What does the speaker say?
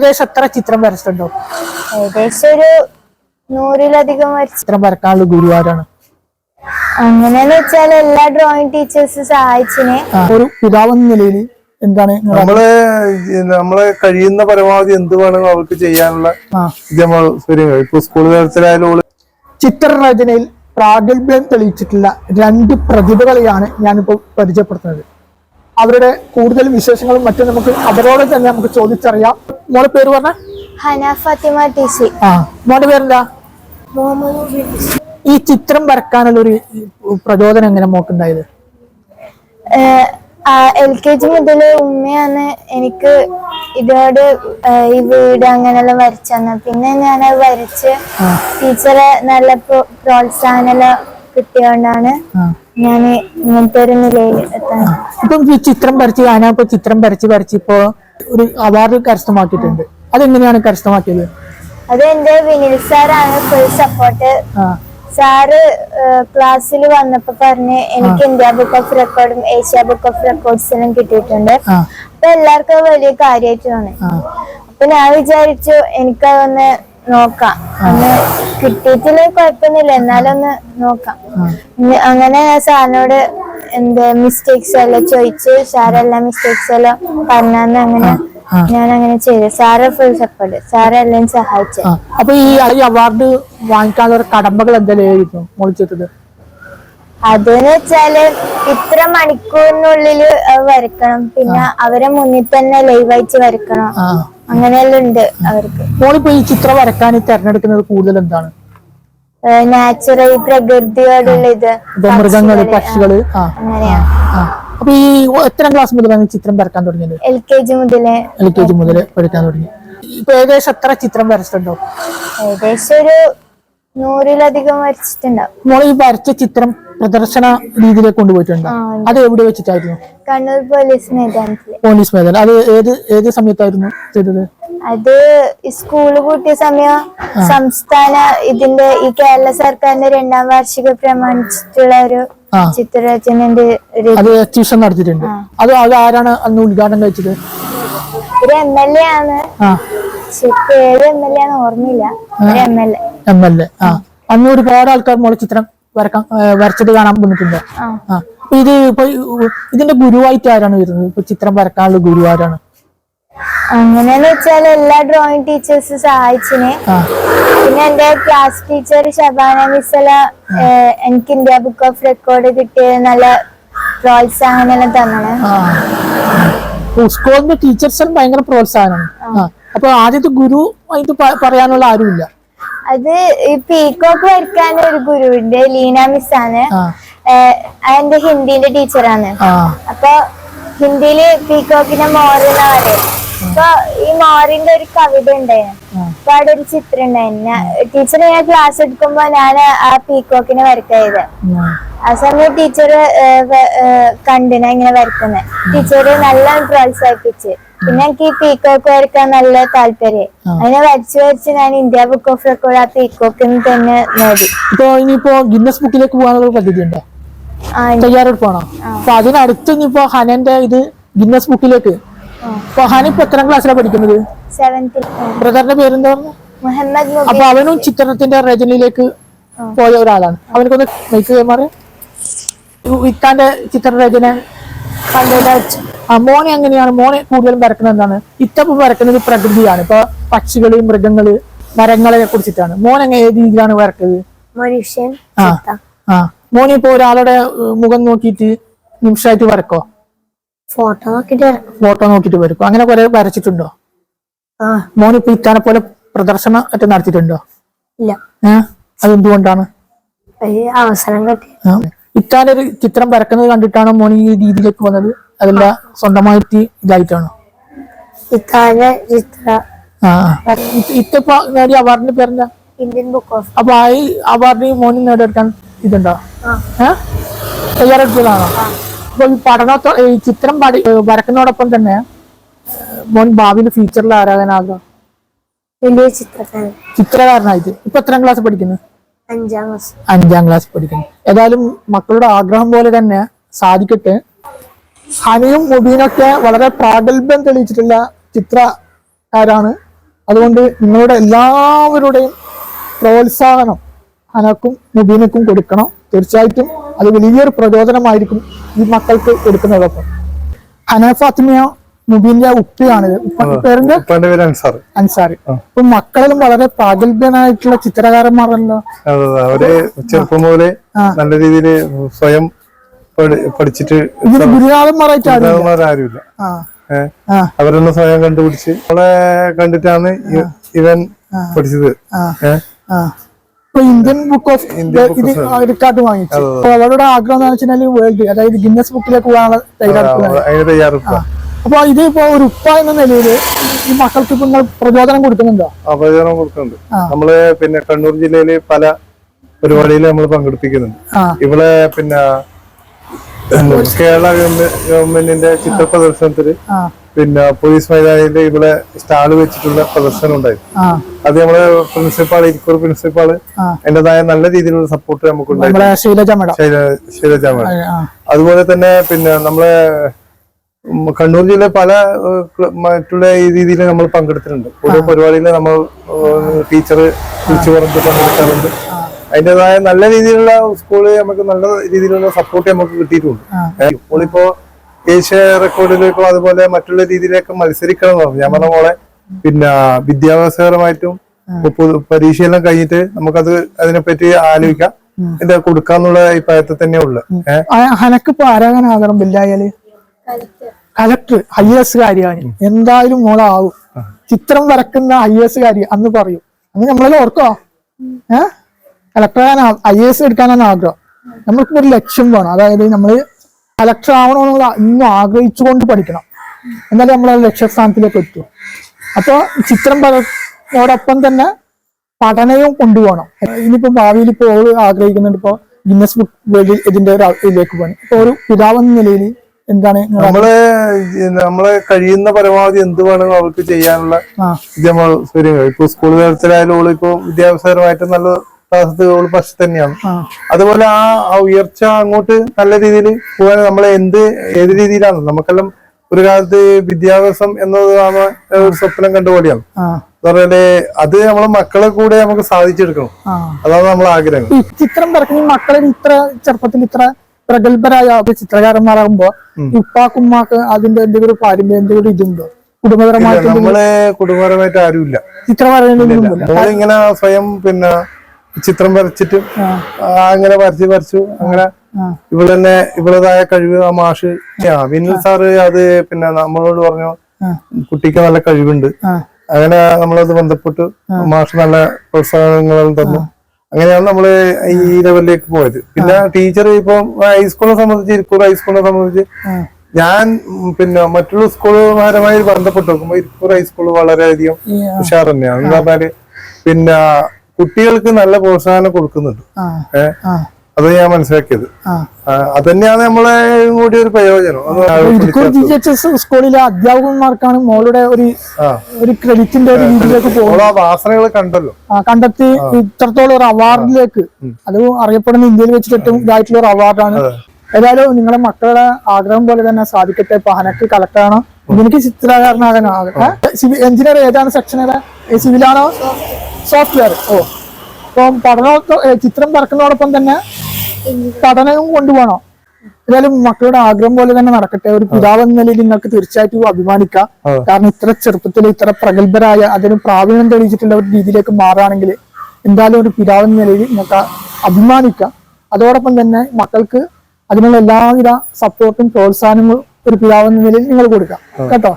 ഏകദേശം എത്ര ചിത്രം വരച്ചിട്ടുണ്ടോ? ഏകദേശം ഒരു നൂറിലധികം ചിത്രം വരക്കാനുള്ള ഗുരുവാരാണ്. അങ്ങനെയെന്ന് വെച്ചാൽ എല്ലാ ഡ്രോയിങ് ടീച്ചേഴ്സ് സഹായിച്ചിനെ. ഒരു ഒരു പിതാവെന്ന നിലയിൽ എന്താണ് നമ്മൾ നമ്മളെ കഴിയുന്ന പരമാവധി എന്ത് വേണം അവർക്ക് ചെയ്യാനുള്ള ഇത് നമ്മൾ ഇപ്പൊ സ്കൂൾ തലത്തിലായാലും ചിത്രരചനയിൽ പ്രാഗൽഭ്യം തെളിയിച്ചിട്ടുള്ള രണ്ട് പ്രതിഭകളെയാണ് ഞാനിപ്പോൾ പരിചയപ്പെടുത്തുന്നത്. അവരുടെ കൂടുതൽ വിശേഷങ്ങളും മറ്റും നമുക്ക് അവരോട് തന്നെ നമുക്ക് ചോദിച്ചറിയാം. മോളെ പേര് പറഞ്ഞ? ഹന ഫാത്തിമ ടി സി ആ മോന്റെ പേരെന്താ? ഈ ചിത്രം വരക്കാനുള്ള ഒരു പ്രചോദനം എങ്ങനെ മോക്കുണ്ടായത്? എൽ കെ ജി മുതൽ ഉമ്മയാണ് എനിക്ക് ഇതോട് ഈ വീട് അങ്ങനെല്ലാം തന്നെ പിന്നെ ഞാൻ വരച്ച് ടീച്ചറെ നല്ല പ്രോ- പ്രോത്സാഹനം കിട്ടിയോണ്ടാണ്. ഞാൻ ഇങ്ങനത്തെ ഒരു നിലയിൽ എത്താൻ. ഇപ്പം ഈ ചിത്രം വരച്ച് ഞാനിപ്പോ ചിത്രം വരച്ച് വരച്ച് ഇപ്പോ ഒരു അവാർഡ് കരസ്ഥമാക്കിയിട്ടുണ്ട്. അതെങ്ങനെയാണ് കരസ്ഥമാക്കിയത്? അത് എന്റെ വിനിൽ സാറാണ് ഫുൾ സപ്പോർട്ട് സാറ് ക്ലാസ്സിൽ വന്നപ്പോ പറഞ്ഞ് എനിക്ക് ഇന്ത്യ ബുക്ക് ഓഫ് റെക്കോർഡും ഏഷ്യ ബുക്ക് ഓഫ് റെക്കോർഡ്സിനും കിട്ടിയിട്ടുണ്ട്. അപ്പൊ എല്ലാവർക്കും വലിയ കാര്യമായിട്ട് തോന്നി. അപ്പൊ ഞാൻ വിചാരിച്ചു എനിക്കതൊന്ന് നോക്കാം. ഒന്ന് കിട്ടിയിട്ടില്ല കുഴപ്പമൊന്നുമില്ല. എന്നാലൊന്ന് നോക്കാം. അങ്ങനെ സാറിനോട് എന്ത് മിസ്റ്റേക്സ് എല്ലാം ചോദിച്ച് സാറെല്ലാം മിസ്റ്റേക്സ് എല്ലാം പറഞ്ഞു അങ്ങനെ ഞാൻ അങ്ങനെ ചെയ്തു. സാറ് ഫുൾ സപ്പോർട്ട് സാറെല്ലാം സഹായിച്ചു. അപ്പൊ ഈ അവാർഡ് വാങ്ങിക്കാനുള്ള കടമ്പകൾ എന്തായാലും അതെന്ന് വെച്ചാൽ ഇത്ര മണിക്കൂറിനുള്ളിൽ വരക്കണം. പിന്നെ അവരെ മുന്നിൽ തന്നെ ലൈവായിട്ട് വരക്കണം. അങ്ങനെയെല്ലാം ഉണ്ട് അവർക്ക്. മോളിപ്പോ ഈ ചിത്രം വരക്കാൻ തിരഞ്ഞെടുക്കുന്നത് കൂടുതൽ എന്താണ്? നാച്ചുറൽ പ്രകൃതിയോടുള്ള ഇത് മൃഗങ്ങൾ പക്ഷികൾ അപ്പൊ ഈ എത്ര ക്ലാസ് മുതൽ ചിത്രം വരക്കാൻ തുടങ്ങിയത്? എൽ കെ ജി മുതലേ. എൽ കെ ജി മുതൽ പഠിക്കാൻ തുടങ്ങി. ഇപ്പൊ ഏകദേശം എത്ര ചിത്രം വരച്ചിട്ടുണ്ടോ? ഏകദേശം ഒരു നൂറിലധികം വരച്ചിട്ടുണ്ടാവും. മോളെ ഈ വരച്ച ചിത്രം പ്രദർശന രീതിയിലേക്ക് കൊണ്ടുപോയിട്ടുണ്ടോ. അത് എവിടെ വെച്ചിട്ടായിരുന്നു? കണ്ണൂർ പോലീസ് മൈതാനത്തിൽ പോലീസ് മൈതാനം അത് ഏത് ഏത് സമയത്തായിരുന്നു ചെയ്തത്? അത് സ്കൂൾ കൂട്ടിയ സമയം സംസ്ഥാന ഇതിന്റെ ഈ കേരള സർക്കാരിന്റെ രണ്ടാം വാർഷിക പ്രമാണിച്ചിട്ടുള്ള ഒരു ചിത്രരചനന്റെ ഒരു അത് എക്സിബിഷൻ നടത്തിയിട്ടുണ്ട്. അത് അത് ആരാണ് അന്ന് ഉദ്ഘാടനം കഴിച്ചത്? ഒരു എം എൽ എ ആണ്. എം എൽ എ ആ. അന്ന് ഒരുപാട് ആൾക്കാർ മോളെ ചിത്രം വരക്കാൻ വരച്ചിട്ട് കാണാൻ വന്നിട്ടുണ്ട്. ആ. ഇത് ഇപ്പൊ ഇതിന്റെ ഗുരുവായിട്ട് ആരാണ് വരുന്നത്? ഇപ്പൊ ചിത്രം വരക്കാനുള്ള ഗുരു ആരാണ്? അങ്ങനെയെന്ന് വെച്ചാൽ എല്ലാ ഡ്രോയിങ് ടീച്ചേഴ്സ് സഹായിച്ചിന്. പിന്നെ എന്റെ ക്ലാസ് ടീച്ചർ ഷബാന മിസ്സല എനിക്ക് ഇന്ത്യ ബുക്ക് ഓഫ് റെക്കോർഡ് കിട്ടിയ നല്ല പ്രോത്സാഹനം തന്നെ തന്നാണ്. സ്കൂളിന്റെ ടീച്ചേഴ്സിന് ഭയങ്കര പ്രോത്സാഹനമാണ്. അപ്പൊ ആദ്യത്തെ ഗുരു ആയിട്ട് പറയാനുള്ള ആരുമില്ല. അത് ഈ പീക്കോക്ക് വരയ്ക്കാൻ ഒരു ഗുരുവിന്റെ ലീന മിസ്സാണ്. ആണ് എന്റെ ഹിന്ദിന്റെ ടീച്ചറാണ്. അപ്പൊ ഹിന്ദിയിൽ പീക്കോക്കിനെ മോർ എന്നാ പറയും അപ്പൊ ഈ മോറിന്റെ ഒരു കവിത ഉണ്ടായിരുന്നു. അവിടെ ഒരു ചിത്രം ഉണ്ടായിരുന്നു ടീച്ചർ ഞാൻ ക്ലാസ് എടുക്കുമ്പോ ഞാൻ ആ പീക്കോക്കിനെ വരക്കായത് ഉം. ആ സമയം ടീച്ചർ കണ്ടിന ഇങ്ങനെ വരക്കുന്നത് ടീച്ചർ നല്ല പ്രോത്സാഹിപ്പിച്ച്. പിന്നെ എനിക്ക് ഈ പീക്കോക്ക് വരക്കാൻ നല്ല താല്പര്യം. അങ്ങനെ വരച്ചു വരച്ച് ഞാൻ ഇന്ത്യ ബുക്ക് ഓഫ് റെക്കോർഡ് ആ പീക്കോക്കിന് തന്നെ നേടി. ഇപ്പൊ ഇനിയിപ്പോ ഗിന്നസ് ബുക്കിലേക്ക് പോകാനുള്ള പദ്ധതി ഉണ്ടോ? തയ്യാറെടുപ്പാണോ? അപ്പൊ അതിനടുത്ത് ഇനിയിപ്പോ ഹനന്റെ ഇത് ഗിന്നസ് ബുക്കിലേക്ക് ഇപ്പൊ എത്രാം ക്ലാസ്സിലാണ് പഠിക്കുന്നത്? ബ്രദറിന്റെ പേരെന്താ പറഞ്ഞു? മുഹമ്മദ് അപ്പൊ അവനും ചിത്രത്തിന്റെ രചനയിലേക്ക് പോയ ഒരാളാണ്. അവനക്കൊന്ന് മൈക്ക് കൈമാറി. ഇത്താന്റെ ചിത്രരചന ആ മോനെ അങ്ങനെയാണ് മോനെ കൂടുതലും വരക്കുന്നത് എന്താണ്? ഇത്തപ്പം വരക്കുന്നത് പ്രകൃതിയാണ്. ഇപ്പൊ പക്ഷികൾ മൃഗങ്ങൾ മരങ്ങളെ കുറിച്ചിട്ടാണ്. മോൻ എങ്ങനെ ഏത് രീതിയിലാണ് വരക്കുന്നത് മനുഷ്യൻ ആ ആ. മോനെ ഇപ്പൊ ഒരാളുടെ മുഖം നോക്കിയിട്ട് നിമിഷമായിട്ട് വരക്കോ? ഫോട്ടോ നോക്കിട്ട് ഫോട്ടോ നോക്കിട്ട് വരക്കോ അങ്ങനെ കുറെ വരച്ചിട്ടുണ്ടോ? ആ. മോനി ഇത്താനെ പോലെ പ്രദർശനം ഒക്കെ നടത്തിയിട്ടുണ്ടോ? ഇല്ല. ഏഹ് അതെന്തുകൊണ്ടാണ്? അവസരം കിട്ടി. ഒരു ചിത്രം വരക്കുന്നത് കണ്ടിട്ടാണോ മോനി ഈ രീതിയിലേക്ക് വന്നത്? അതല്ല സ്വന്തമായിട്ട് ഇതായിട്ടാണോ? ചിത്ര ആ ഇത്തപ്പോ നേടിയ അവാർഡിന്റെ പേരെന്താ? ഇന്ത്യൻ ബുക്ക് ഓഫ് അപ്പൊ ആ അവാർഡ് അവാർഡിന് മോന് നേടിയെടുക്കാൻ ഇതുണ്ടോ? ഏഹ് തയ്യാറെടുത്തതാണോ? അപ്പൊ ഈ പഠനത്തോ ഈ ചിത്രം പഠി വരക്കുന്നതോടൊപ്പം തന്നെ മോൻ ഭാവിയിൽ ഫ്യൂച്ചറിൽ ആരാധനാകാം വലിയ ചിത്രകാരൻ. ചിത്രകാരനായിട്ട്. ഇപ്പൊ എത്രാം ക്ലാസ് പഠിക്കുന്നു? അഞ്ചാം ക്ലാസ് അഞ്ചാം ക്ലാസ് പഠിക്കുന്നു. ഏതായാലും മക്കളുടെ ആഗ്രഹം പോലെ തന്നെ സാധിക്കട്ടെ. ഹനിയും മുബീനൊക്കെ വളരെ പ്രാഗൽഭ്യം തെളിയിച്ചിട്ടുള്ള ചിത്രകാരാണ്. അതുകൊണ്ട് നിങ്ങളുടെ എല്ലാവരുടെയും പ്രോത്സാഹനം ഹനക്കും മുബീനക്കും കൊടുക്കണം. തീർച്ചയായിട്ടും അത് വലിയൊരു പ്രചോദനമായിരിക്കും ഈ മക്കൾക്ക് കൊടുക്കുന്നതൊക്കെ ഹന ഫാത്തിമയ മുബീന്റെ ഉപ്പയാണിത് ഉപ്പ പേരിന്റെ പേര് അൻസാർ. അൻസാർ. ഇപ്പൊ മക്കളിലും വളരെ പ്രാഗൽഭ്യനായിട്ടുള്ള ചിത്രകാരന്മാരല്ലോ. അവർ ചെറുപ്പം മുതലേ നല്ല രീതിയിൽ സ്വയം പഠിച്ചിട്ട് ഇതിന് ഗുരുനാഥന്മാരായിട്ട് ആരുമില്ല? ഏഹ് സ്വയം കണ്ടുപിടിച്ച് അവളെ കണ്ടിട്ടാണ് ഇവൻ പഠിച്ചത്. ഏഹ് ഇപ്പൊ ഇന്ത്യൻ ബുക്ക് ഓഫ് ഇത് റിക്കാർഡ് വാങ്ങിച്ചു. അപ്പൊ അവരുടെ ആഗ്രഹം എന്ന് വെച്ചാൽ വേൾഡ് അതായത് ഗിന്നസ് ബുക്കിലേക്ക് പോകാനുള്ള തയ്യാറെടുപ്പ്. അപ്പൊ ഇത് ഇപ്പൊ ഒരു ഉപ്പ എന്ന നിലയിൽ ഈ മക്കൾക്ക് ഇപ്പൊ നിങ്ങൾ പ്രചോദനം കൊടുക്കുന്നുണ്ടോ? പ്രചോദനം കൊടുക്കുന്നുണ്ട്. നമ്മൾ പിന്നെ കണ്ണൂർ ജില്ലയിൽ പല പരിപാടിയിൽ നമ്മൾ പങ്കെടുപ്പിക്കുന്നുണ്ട്. ഇവിടെ പിന്നെ കേരള ഗവൺമെന്റിന്റെ ചിത്ര പ്രദർശനത്തിൽ പിന്നെ പോലീസ് മൈതാനിന്റെ ഇവിടെ സ്റ്റാൾ വെച്ചിട്ടുള്ള പ്രദർശനം ഉണ്ടായിരുന്നു. അത് നമ്മുടെ പ്രിൻസിപ്പാൾ ഇരിക്കൂർ പ്രിൻസിപ്പാൾ എന്റേതായ നല്ല രീതിയിലുള്ള സപ്പോർട്ട് നമുക്ക് ശൈലജ മേഡം അതുപോലെ തന്നെ പിന്നെ നമ്മളെ കണ്ണൂർ ജില്ല പല മറ്റുള്ള ഈ രീതിയിൽ നമ്മൾ പങ്കെടുത്തിട്ടുണ്ട്. ഓരോ പരിപാടിയിൽ നമ്മൾ ടീച്ചർ വിളിച്ചു പറഞ്ഞിട്ട് പങ്കെടുക്കാറുണ്ട്. അതിന്റെതായ നല്ല രീതിയിലുള്ള സ്കൂളിൽ നമുക്ക് നല്ല രീതിയിലുള്ള സപ്പോർട്ട് നമുക്ക് കിട്ടിയിട്ടുണ്ട്. നമ്മളിപ്പോ ഏഷ്യ റെക്കോർഡിലേക്കോ അതുപോലെ മറ്റുള്ള രീതിയിലേക്ക് മത്സരിക്കണം എന്ന് പറഞ്ഞു. ഞാൻ പറഞ്ഞ പോലെ പിന്നെ വിദ്യാഭ്യാസപരമായിട്ടും പരീക്ഷയെല്ലാം കഴിഞ്ഞിട്ട് നമുക്കത് അതിനെപ്പറ്റി ആലോചിക്കാം. എന്റെ കൊടുക്കാന്നുള്ള അഭിപ്രായത്തിൽ തന്നെ ഉള്ളു. ഏഹ് ആ, ഹനക്കിപ്പോ ആരാധന ആകണം ബില്ലായാൽ? കലക്ടർ ഐ എസ് കാര്യമാണ് എന്തായാലും മോളാവും. ചിത്രം വരക്കുന്ന ഐ എസ് കാര്യം അന്ന് പറയും. അന്ന് നമ്മളെല്ലാം ഓർക്കോ ഏഹ് കലക്ടർ ഐ എസ് എടുക്കാനാണ് ആഗ്രഹം. നമ്മൾക്ക് ഒരു ലക്ഷ്യം വേണം. അതായത് നമ്മൾ കലക്ടർ ആവണമെന്നുള്ള ഇന്നും ആഗ്രഹിച്ചുകൊണ്ട് പഠിക്കണം. എന്നാലേ നമ്മൾ ആ ലക്ഷ്യസ്ഥാനത്തിലേക്ക് എത്തൂ. അപ്പോൾ ചിത്രം പറയോടൊപ്പം തന്നെ പഠനവും കൊണ്ടുപോകണം. ഇനിയിപ്പോ ഭാവിയിൽ ഇപ്പോൾ ആഗ്രഹിക്കുന്നുണ്ട് ഇപ്പോ ഗിന്നസ് ബുക്ക് വേൾഡ് ഇതിന്റെ ഒരു ഇതിലേക്ക് പോകണം ഇപ്പൊ ഒരു പിതാവെന്ന നിലയിൽ എന്താണ് നമ്മളെ നമ്മൾ കഴിയുന്ന പരമാവധി എന്ത് വേണമെങ്കിലും അവർക്ക് ചെയ്യാനുള്ള ഇത് നമ്മൾ ഇപ്പൊ സ്കൂൾ തലത്തിലായാലും ഇപ്പൊ വിദ്യാഭ്യാസപരമായിട്ട് നല്ല ക്ലാസ് പശു തന്നെയാണ്. അതുപോലെ ആ ആ ഉയർച്ച അങ്ങോട്ട് നല്ല രീതിയിൽ പോകാൻ നമ്മൾ എന്ത് ഏത് രീതിയിലാണ്? നമുക്കെല്ലാം ഒരു കാലത്ത് വിദ്യാഭ്യാസം എന്നതാണ് ഒരു സ്വപ്നം കണ്ട പോലെയാണ്. പറഞ്ഞാൽ അത് നമ്മളെ മക്കളെ കൂടെ നമുക്ക് സാധിച്ചെടുക്കണം. അതാണ് നമ്മളെ ആഗ്രഹം. ഈ ചിത്രം വരക്കുന്ന മക്കളിൽ മക്കളെ ഇത്ര ചെറുപ്പത്തിൽ ഇത്ര പ്രഗത്ഭരായ ചിത്രകാരന്മാരാകുമ്പോ ഉപ്പാക്കുമ്മാക്ക് അതിന്റെ എന്തെങ്കിലും പാരമ്പര്യം എന്തെങ്കിലും ഇതുണ്ടോ? കുടുംബപരമായിട്ട് നമ്മളെ കുടുംബപരമായിട്ട് ആരുമില്ല. ചിത്രം ഇങ്ങനെ സ്വയം പിന്നെ ചിത്രം വരച്ചിട്ട് അങ്ങനെ വരച്ച് വരച്ചു അങ്ങനെ. ഇവിടെ തന്നെ ഇവളതായ കഴിവ് ആ മാഷ് ആ, വിനിൽ സാറ് അത് പിന്നെ നമ്മളോട് പറഞ്ഞു. കുട്ടിക്ക് നല്ല കഴിവുണ്ട് അങ്ങനെ നമ്മളത് ബന്ധപ്പെട്ട് മാഷ് നല്ല പ്രോത്സാഹനങ്ങളും തന്നു അങ്ങനെയാണ് നമ്മൾ ഈ ലെവലിലേക്ക് പോയത് പിന്നെ ടീച്ചർ ഇപ്പൊ ഹൈസ്കൂളിനെ സംബന്ധിച്ച് ഇരിക്കൂർ ഹൈസ്കൂളിനെ സംബന്ധിച്ച് ഞാൻ പിന്നെ മറ്റുള്ള സ്കൂളുമാരുമായി ബന്ധപ്പെട്ട് നോക്കുമ്പോ ഇരിക്കൂർ ഹൈസ്കൂൾ വളരെയധികം ഉഷാർ തന്നെയാണ് എന്ന് പറഞ്ഞാൽ പിന്നെ കുട്ടികൾക്ക് നല്ല പ്രോത്സാഹനം കൊടുക്കുന്നുണ്ട്. അത് ഞാൻ മനസ്സിലാക്കിയത്. അത് തന്നെയാണ് നമ്മളെ കൂടി ഒരു പ്രയോജനം. സ്കൂളിലെ അധ്യാപകന്മാർക്കാണ് മോളുടെ ഒരു ഒരു ക്രെഡിറ്റിന്റെ ഒരു രീതിയിലേക്ക് പോകുന്നത്. വാസനകൾ കണ്ടല്ലോ. കണ്ടെത്തി ഇത്രത്തോളം ഒരു അവാർഡിലേക്ക് അത് അറിയപ്പെടുന്ന ഇന്ത്യയിൽ വെച്ചിട്ട് ഏറ്റവും ഇതായിട്ടുള്ള ഒരു അവാർഡാണ് ഏതായാലും നിങ്ങളുടെ മക്കളുടെ ആഗ്രഹം പോലെ തന്നെ സാധിക്കട്ടെ. ഇപ്പൊ ഹനക്ക് കളക്ടറാണോ എനിക്ക് ചിത്രകാരനാകാനാകട്ടെ എഞ്ചിനീയർ ഏതാണ് സെക്ഷൻ ഏതാ? സിവിലാണോ സോഫ്റ്റ്വെയർ ഓ. അപ്പം ഏ, ചിത്രം പറക്കുന്നതോടൊപ്പം തന്നെ പഠനവും കൊണ്ടുപോകണം. ഏതായാലും മക്കളുടെ ആഗ്രഹം പോലെ തന്നെ നടക്കട്ടെ. ഒരു പിതാവ് എന്ന നിലയിൽ നിങ്ങൾക്ക് തീർച്ചയായിട്ടും അഭിമാനിക്കാം. കാരണം ഇത്ര ചെറുപ്പത്തിൽ ഇത്ര പ്രഗത്ഭരായ അതിന് പ്രാവീണ്യം തെളിയിച്ചിട്ടുള്ള ഒരു രീതിയിലേക്ക് മാറുകയാണെങ്കിൽ എന്തായാലും ഒരു പിതാവ് എന്ന നിലയിൽ നിങ്ങൾക്ക് അഭിമാനിക്കാം. അതോടൊപ്പം തന്നെ മക്കൾക്ക് അതിനുള്ള എല്ലാവിധ സപ്പോർട്ടും പ്രോത്സാഹനങ്ങളും ഒരു പിതാവ് എന്ന നിലയിൽ നിങ്ങൾ കൊടുക്കാം. കേട്ടോ?